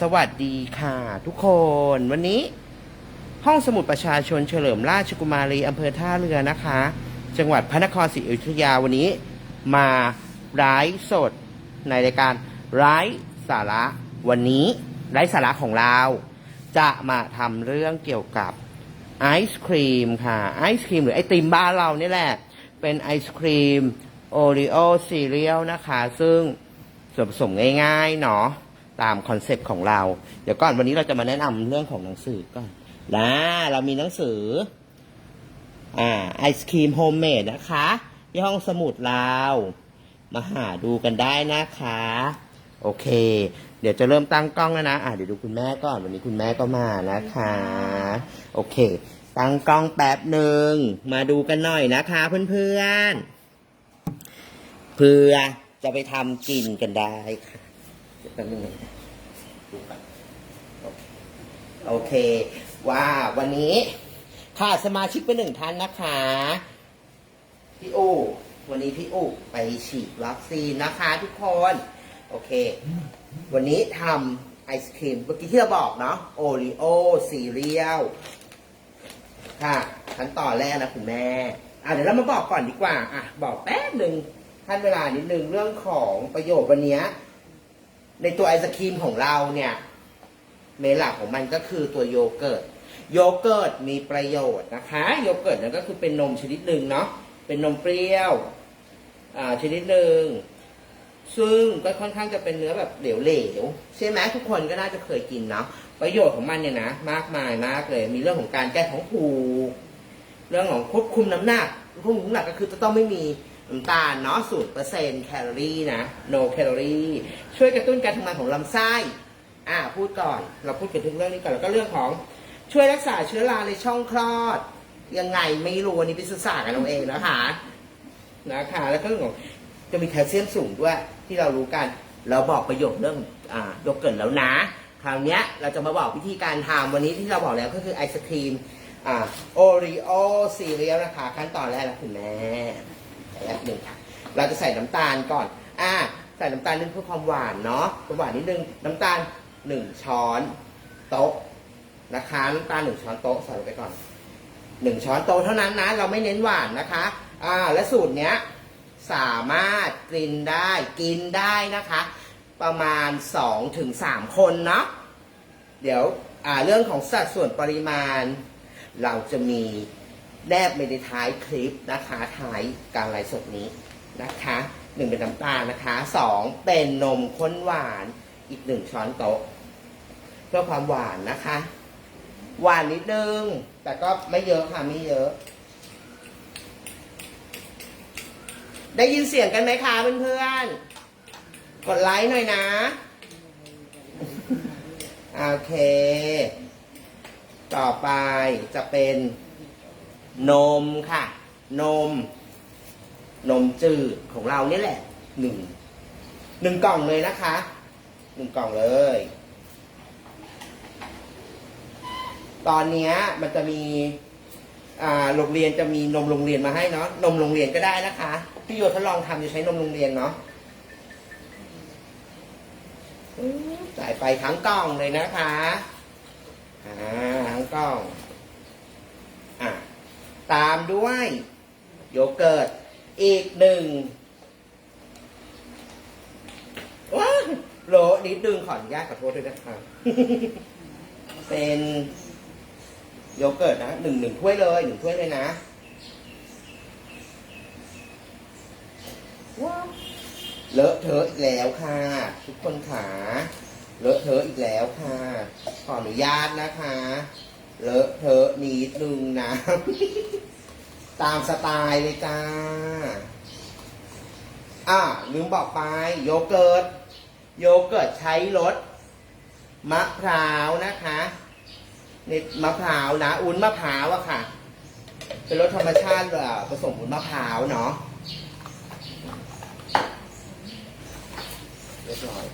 สวัสดีค่ะ ทุกคนวันนี้ ห้องสมุดประชาชนเฉลิมราชกุมารีอำเภอท่าเรือนะคะ จังหวัดพระนครศรีอยุธยาวันนี้ มาไลฟ์สดในรายการไร้สาระวันนี้ไร้สาระของเรา จะมาทำเรื่องเกี่ยวกับไอศครีมค่ะไอศครีมหรือไอติมบ้านเรานี่แหละ เป็นไอศครีมโอริโอซีเรียลนะคะ ซึ่งส่วนผสมง่ายๆเนาะ ตามคอนเซปต์ของเรา เดี๋ยวก่อนวันนี้เราจะมาแนะนำเรื่องของหนังสือก่อนนะเรามีหนังสืออ่าไอศครีมโฮมเมดนะคะ ที่ห้องสมุดเรามาหาดูกันได้นะคะ โอเค เดี๋ยวจะเริ่มตั้งกล้องแล้วนะอ่าเดี๋ยวดูคุณแม่ก่อนวันนี้คุณแม่ก็มานะคะ โอเค ตั้งกล้องแป๊บหนึ่งมาดูกันหน่อยนะคะเพื่อนๆเพื่อจะไปทำกินกันได้ค่ะแป๊บนึง ดูก่อนโอเค ว่าวันนี้ขาดสมาชิกเป็นหนึ่งท่านนะคะ พี่อูวันนี้พี่อูไปฉีดวัคซีนนะคะทุกคน โอเค วันนี้ทำไอศครีมเมื่อกี้ที่เราบอกเนาะโอริโอซีเรียลค่ะขั้นตอนแรกนะคุณแม่อะเดี๋ยวเรามาบอกก่อนดีกว่า อะ บอกแป๊บหนึ่งท่านเวลานิดนึงเรื่องของประโยชน์วันนี้ ในตัวไอศครีมของเราเนี่ยเมนหลักของมันก็คือตัวโยเกิร์ต โยเกิร์ตมีประโยชน์นะคะ โยเกิร์ตนั่นก็คือเป็นนมชนิดหนึ่งเนาะ เป็นนมเปรี้ยวชนิดหนึ่ง ซึ่งก็ค่อนข้างจะเป็นเนื้อแบบเหลวๆใช่ไหมทุกคนก็น่าจะเคยกินเนาะ ประโยชน์ของมันเนี่ยนะมากมายมากเลย มีเรื่องของการแก้ท้องผูก เรื่องของควบคุมน้ำหนักควบคุมน้ำหนักก็คือจะต้องไม่มี น้ำตาลเนาะศูนย์เปอร์เซ็นต์แคลอรี่นะ no calorie ช่วยกระตุ้นการทำงานของลำไส้ อ่าพูดก่อนเราพูดกันถึงเรื่องนี้ก่อนแล้วก็เรื่องของช่วยรักษาเชื้อราในช่องคลอด ยังไงไม่รู้อันนี้ไปศึกษากันเอาเองนะคะนะคะแล้วก็เรื่องของจะมีแคลเซียมสูงด้วยที่เรารู้กัน เราบอกประโยชน์เรื่องอ่าโยเกิร์ตแล้วนะคราวนี้เราจะมาบอกวิธีการทำวันนี้ที่เราบอกแล้วก็คือไอศครีมอ่าโอริโอซีเรียลนะคะขั้นตอนแรกนะคุณแม่ แป๊บหนึ่งค่ะ เราจะใส่น้ำตาลก่อน อ่า ใส่น้ำตาลนิดเพื่อความหวานเนาะความหวานนิดนึง น้ำตาลหนึ่งช้อนโต๊ะนะคะน้ำตาลหนึ่งช้อนโต๊ะใส่ลงไปก่อนหนึ่งช้อนโต๊ะเท่านั้นนะ เราไม่เน้นหวานนะคะ อ่า และสูตรเนี้ยสามารถกินได้กินได้นะคะ ประมาณสองถึงสามคนเนาะเดี๋ยวอ่าเรื่องของสัดส่วนปริมาณ เราจะมี แนบไปในท้ายคลิปนะคะท้ายการไลฟ์สดนี้นะคะหนึ่งเป็นน้ำตาลนะคะสองเป็นนมข้นหวานอีกหนึ่งช้อนโต๊ะเพื่อความหวานนะคะ หวานนิดนึง แต่ก็ไม่เยอะค่ะไม่เยอะ ได้ยินเสียงกันไหมคะเพื่อนๆกดไลค์หน่อยนะโอเค ต่อไปจะเป็น นมค่ะ นม นมจืดของเราเนี่ยแหละหนึ่งหนึ่งกล่องเลยนะคะหนึ่งกล่องเลย ตอนนี้มันจะมีโรงเรียนจะมีนมโรงเรียนมาให้เนาะนมโรงเรียนก็ได้นะคะพี่โยทดลองทำจะใช้นมโรงเรียนเนาะอืมใส่ไปทั้งกล่องเลยนะคะ อ่าทั้งกล่อง ตามด้วยโยเกิร์ต อีกหนึ่งว้าโหลนิดนึงขออนุญาตขอโทษด้วยนะคะเป็นโยเกิร์ตนะหนึ่งหนึ่งถ้วยเลยหนึ่งถ้วยเลยนะว้าวเลอะเทอะอีกแล้วค่ะ ทุกคนขาเลอะเทอะอีกแล้วค่ะ ขออนุญาตนะคะ เลอะเทอะนิดนึงนะ ตามสไตล์เลยจ้า อ่าลืมบอกไป โยเกิร์ต โยเกิร์ตใช้รสมะพร้าวนะคะนี่มะพร้าวนะอุ้นมะพร้าวอะค่ะ เป็นรสธรรมชาติผสมอุ้นมะพร้าวเนาะเรียบร้อย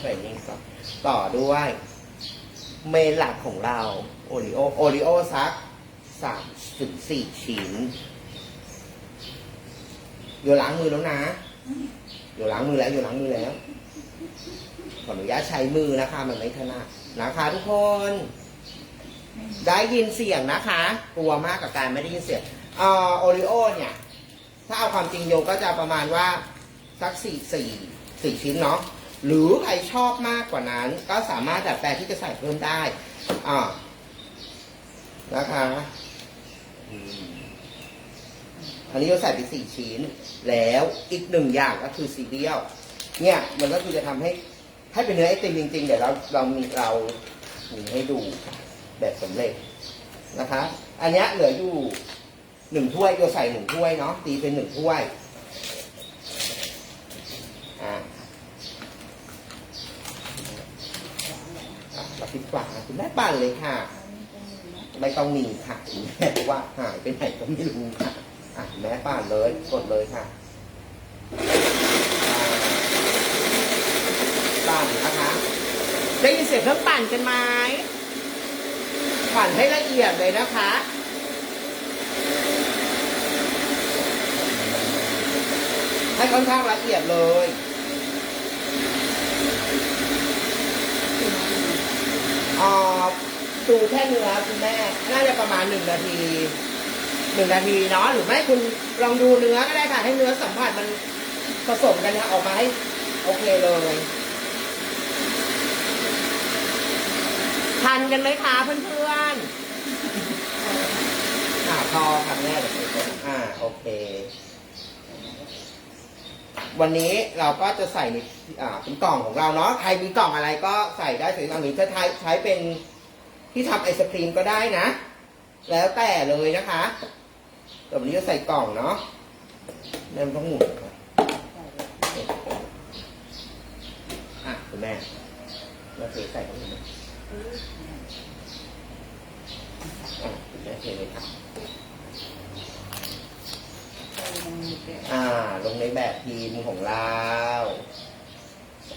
ใส่นี่ก่อนต่อด้วย เมนหลักของเราโอริโอโอริโอซักสามถึงสี่ชิ้น เดี๋ยวล้างมือแล้วนะอยู่ล้างมือแล้วอยู่ล้างมือแล้ว ขออนุญาตใช้มือนะคะ มันไม่ถนัดนะคะทุกคน ได้ยินเสียงนะคะ กลัวมากกับการไม่ได้ยินเสียงเอ่อโอริโอเนี่ย ถ้าเอาความจริงโยก็จะประมาณว่าสักสี่สี่สี่ชิ้นเนาะ หรือใครชอบมากกว่านั้น ก็สามารถดัดแปลงที่จะใส่เพิ่มได้อ่านะคะอืมอันนี้เราใส่ไปสี่ชิ้น แล้วอีกหนึ่งอย่างก็คือซีเรียลเนี่ยมันก็คือจะทำให้ให้เป็นเนื้อไอติมจริงๆ เดี๋ยวเราเรามีเรามีให้ดูแบบสำเร็จนะคะ อันเนี้ยเหลืออยู่หนึ่งถ้วยเราใส่หนึ่งถ้วยเนาะตีเป็นหนึ่งถ้วยอ่าอะเราพลิ กฝาคุณแม่ปั่นเลยค่ะไม่ต้องมีค่ะคุณแม่บอกว่าหายไปไหนก็ไม่รู้ค่ะอะแม่ปั่นเลยกดเลยค่ะอ่าปั่นนะคะ ได้ยินเสียงเครื่องปั่นกันไหมปั่นให้ละเอียดเลยนะคะให้ค่อนข้างละเอียดเลย อ่าดูแค่เนื้อคุณแม่ น่าจะประมาณหนึ่งนาทีหนึ่งนาทีเนาะหรือไม่คุณลองดูเนื้อก็ได้ค่ะ ให้เนื้อสัมผัสมันผสมกันนะออกมาให้โอเคเลยทันกันไหมคะเพื่อนๆอ่าพอค่ะแม่เดี๋ยวอ่าโอเค วันนี้เราก็จะใส่ในอ่าเป็นกล่องของเราเนาะใครมีกล่องอะไรก็ใส่ได้ส่กล่องหรือจะใช้ใช้เป็นที่ทำไอศครีมก็ได้นะ แล้วแต่เลยนะคะแต่วันนี้จะใส่กล่องเนาะนี่มันต้องหมุนอะคุณแม่เราเทใส่ตรงนี้นะอะคุณแม่เทเลยครับ อ่า ลงในแบบพิมของเรา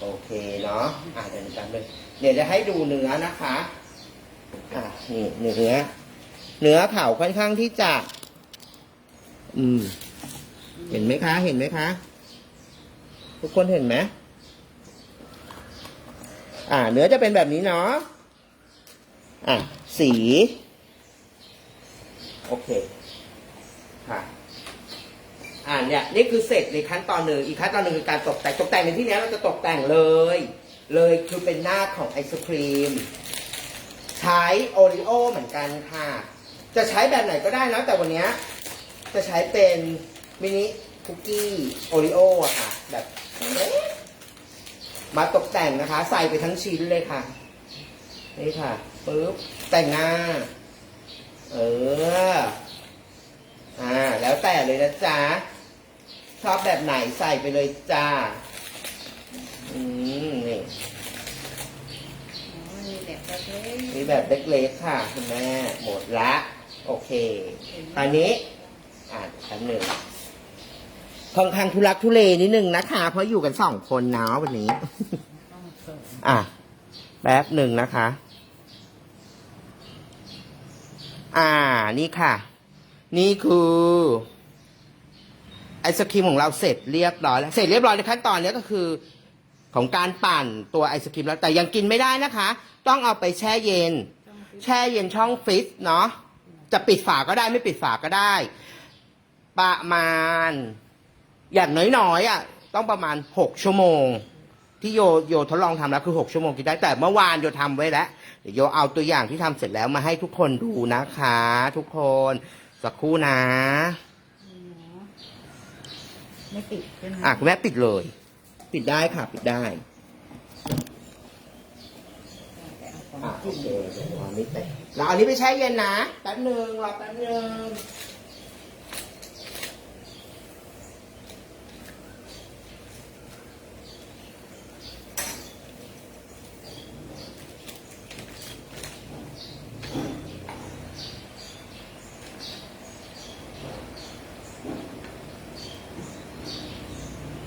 โอเคเนาะอ่าเดี๋ยวกันเลยเดี๋ยวจะให้ดูเนื้อนะคะ อ่านี่เนื้อ เนื้อเผาค่อนข้างที่จะ อืม เห็นไหมคะ เห็นไหมคะ ทุกคนเห็นไหมอ่า เนื้อจะเป็นแบบนี้เนาะอะสี โอเค ค่ะ อ่าเนี่ยนี่คือเสร็จในขั้นตอนหนึ่งอีกขั้นตอนหนึ่งคือการตกแต่งตกแต่งในที่นี้เราจะตกแต่งเลย เลยคือเป็นหน้าของไอศครีม ใช้โอริโอเหมือนกันค่ะ จะใช้แบบไหนก็ได้นะแต่วันนี้จะใช้เป็นมินิคุกกี้โอริโอค่ะ แบบมาตกแต่งนะคะ ใส่ไปทั้งชิ้นเลยค่ะ นี่ค่ะปึ๊บแต่งหน้า เออ อ่า แล้วแต่เลยนะจ๊ะ ชอบแบบไหนใส่ไปเลยจ้า อืมนี่มีแบบประเภทมีแบบเล็กๆค่ะคุณแม่หมดละ โอเคตอนนี้ อ่านชั้นหนึ่งค่อนข้างทุลักทุเลนิดนึงนะคะ เพราะอยู่กันสองคนเนาะวันนี้ต้องส่งอะแป๊บหนึ่งนะคะ อ่านี่ค่ะ นี่คือ ไอศครีมของเราเสร็จเรียบร้อยแล้วเสร็จเรียบร้อยในขั้นตอนนี้ก็คือ ของการปั่นตัวไอศครีมแล้วแต่ยังกินไม่ได้นะคะ ต้องเอาไปแช่เย็น แช่เย็นช่องฟรีซเนาะจะปิดฝาก็ได้ไม่ปิดฝาก็ได้ ประมาณ อย่างน้อยๆอะต้องประมาณหกชั่วโมง ที่โยโยทดลองทำแล้วคือหกชั่วโมงกินได้แต่เมื่อวานโยทำไว้แล้วเดี๋ยวโยเอาตัวอย่างที่ทำเสร็จแล้วมาให้ทุกคนดูนะคะ ทุกคนสักครู่นะ ไม่ติดใช่ไหมอะคุณแม่ปิดเลย ปิดได้ค่ะ ปิดได้แต่เอาของอะโอจิ้มเคเดี๋ยวเอาอันนี้ไปเราเอาอันนี้ไปแช่เย็นนะแป๊บหนึ่งรอแป๊บหนึ่ง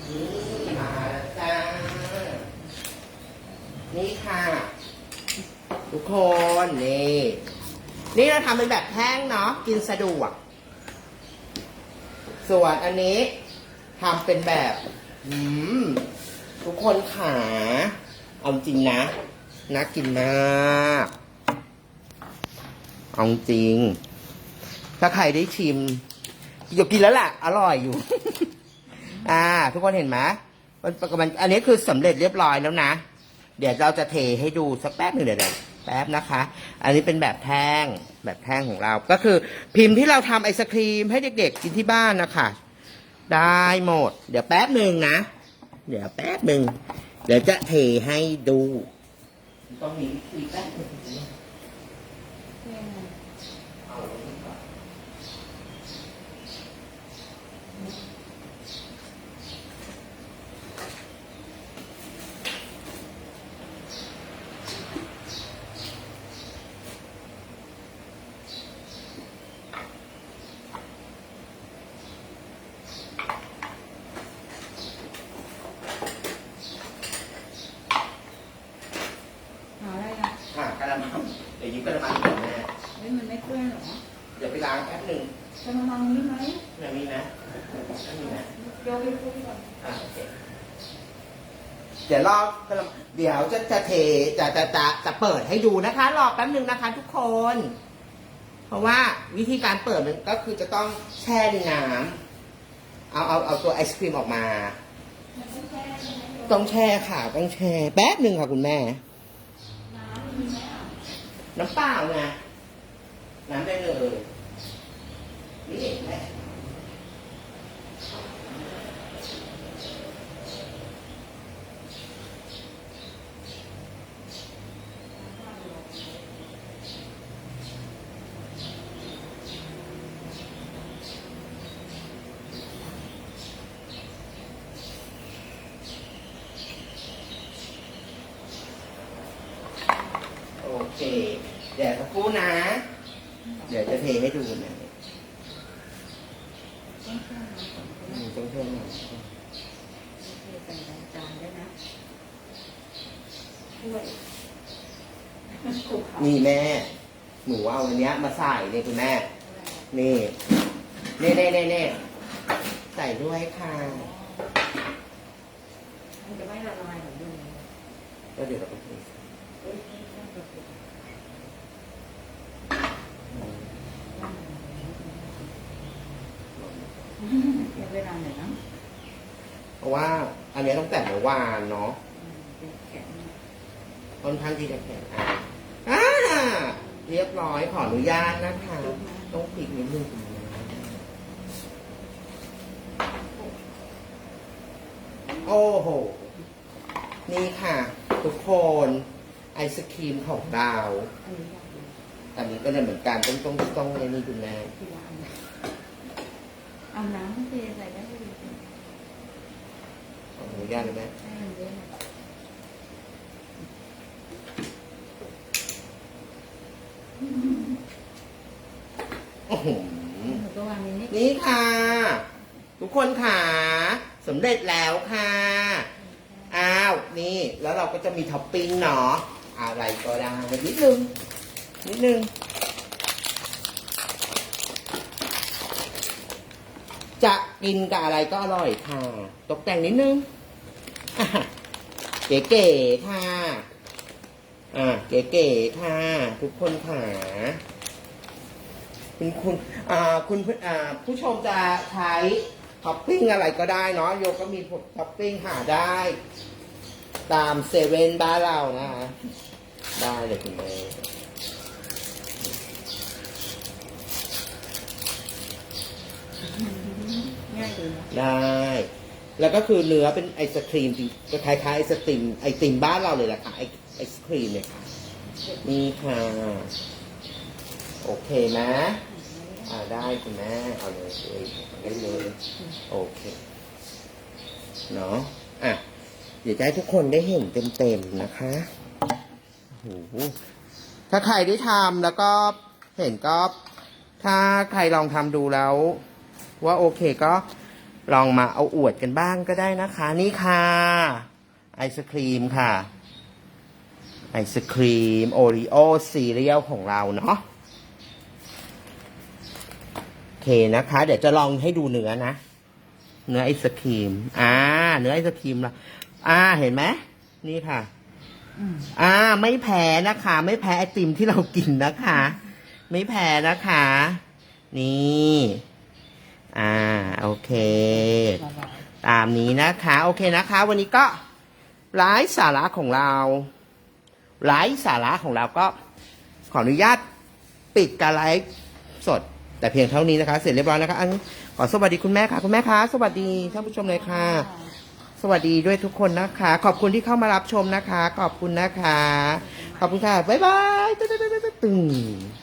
นี่มาแล้วจ้า นี่ค่ะ ทุกคนนี่ นี่เราทำเป็นแบบแห้งเนาะกินสะดวก ส่วนอันนี้ทำเป็นแบบอืมทุกคนขาเอาจริงนะน่ากินมากเอาจริง ถ้าใครได้ชิมเดี๋ยวกินแล้วล่ะอร่อยอยู่ อ่า ทุกคนเห็นไหมมันมันอันนี้คือสำเร็จเรียบร้อยแล้วนะ เดี๋ยวเราจะเทให้ดูสักแป๊บหนึ่งเดี๋ยวแป๊บนะคะ อันนี้เป็นแบบแท่งแบบแท่งของเรา ก็คือพิมพ์ที่เราทำไอศครีมให้เด็กๆกินที่บ้านนะคะ ได้หมด เดี๋ยวแป๊บหนึ่งนะ เดี๋ยวแป๊บหนึ่งเดี๋ยวจะเทให้ดู ต้องมีอีกแป๊บหนึ่งเอาลงนี้ก่อน หาอะไรอะ ค่ะกระมังเดี๋ยวยิ้มกระมังก่อนแม่ เฮ้ยมันไม่เปื้อนเหรอ เดี๋ยวไปล้างแป๊บหนึ่ง จะมามองนี้ไหม แบบนี้นะแบบนี้นะ เดี๋ยวไปคุยก่อน อ่าโอเค เดี๋ยวรอกระมังเดี๋ยวจะจะเทจะจะจะจะเปิดให้ดูนะคะ รอแป๊บนึงนะคะ ทุกคน เพราะว่าวิธีการเปิดมันก็คือจะต้องแช่ในน้ำเอาเอาเอาตัวไอศครีมออกมา ต้องแช่ค่ะ ต้องแช่แป๊บหนึ่งค่ะคุณแม่ น้ำเปล่าไงน้ำได้เลยนี่เองแหละโอเค เดี๋ยวสักครู่นะ เดี๋ยวจะเทให้ดูนะต้องเชื่อมนะอืมต้องเพิ่มหน่อยใส่จานด้วยนะช่วยขู่เขานี่แม่ หนูเอาอันเนี้ย มาใส่นี่คุณแม่ นี่นี่นี่นี่นี่ใส่ด้วยค่ะมันจะไม่ละลายเหมือนเดิมแล้วเดี๋ยวเราไปเท เอ้ยต้องกดปิด เดี๋ยวเวลาหน่อยนะเพราะว่าอันเนี้ยต้องแต่เมื่อวานเนาะอืมเดี๋ยวแกะนี่ค่อนข้างที่จะแข็งอะอ่าเรียบร้อยขออนุญาตนะคะต้องพลิกนิดนึงคุณแม่โอ้โห นี่ค่ะ ทุกคนไอศครีมของดาวอันนี้อยากดูอันนี้ก็เนี่ยเหมือนกันต้องต้องต้องในนี้คุณแม่ ที่ร้านนะเอาน้ำเทใส่ได้เลยขออนุญาตนะแม่ให้มันเยอะหน่อยโอ้โห หนูก็วางในนี้นี่ค่ะ ทุกคนค่ะสำเร็จแล้วค่ะ อ้าว นี่แล้วเราก็จะมีท็อปปิ้งเนาะอะไรก็ได้นิดนึง นิดนึง จะกินกับอะไรก็อร่อยค่ะ ตกแต่งนิดนึงเก๋ๆค่ะ อ่า เก๋ๆค่ะ ทุกคนค่ะคุณคุณอ่าคุณอ่าผู้ชมจะใช้ท็อปปิ้งอะไรก็ได้เนาะโยก็มีท็อปปิ้งหาได้ ตามเซเว่นบ้านเรานะคะได้เลยคุณแม่ง่ายดีนะ ได้ แล้วก็คือเนื้อเป็นไอศครีมจริงก็คล้ายๆไอศครีมไอติมบ้านเราเลยแหละค่ะไอไอศครีมเนี่ยค่ะนี่ค่ะ โอเคนะอ่าได้คุณแม่เอาเลยเลยได้เลยโอเคเนาะอะเดี๋ยวจะให้ทุกคนได้เห็นเต็มๆนะคะโอ้โหถ้าใครได้ทำแล้วก็เห็นก็ ถ้าใครลองทำดูแล้ว ว่าโอเคก็ ลองมาเอาอวดกันบ้างก็ได้นะคะ นี่ค่ะ ไอศครีมค่ะ ไอศครีมโอรีโอซีเรียลของเราเนาะโอเคนะคะ เดี๋ยวจะลองให้ดูเนื้อนะ เนื้อไอศครีม อ่า เนื้อไอศครีมละอ่า เห็นไหมนี่ค่ะอ่า ไม่แพ้นะคะ ไม่แพ้ไอติมที่เรากินนะคะ ไม่แพ้นะคะ นี่ อ่า โอเค ตามนี้นะคะ โอเคนะคะ วันนี้ก็ไลฟ์สาระของเราไลฟ์สาระของเราก็ขออนุญาตปิดการไลฟ์สด แต่เพียงเท่านี้นะคะ เสร็จเรียบร้อยนะคะอันขอสวัสดีคุณแม่ค่ะ คุณแม่คะสวัสดีท่านผู้ชมเลยค่ะ สวัสดีด้วยทุกคนนะคะ ขอบคุณที่เข้ามารับชมนะคะ ขอบคุณนะคะ ขอบคุณค่ะ บ๊ายบายตึ๊ดตึ๊ดตึ๊ดตึ๊ดตึ๊ด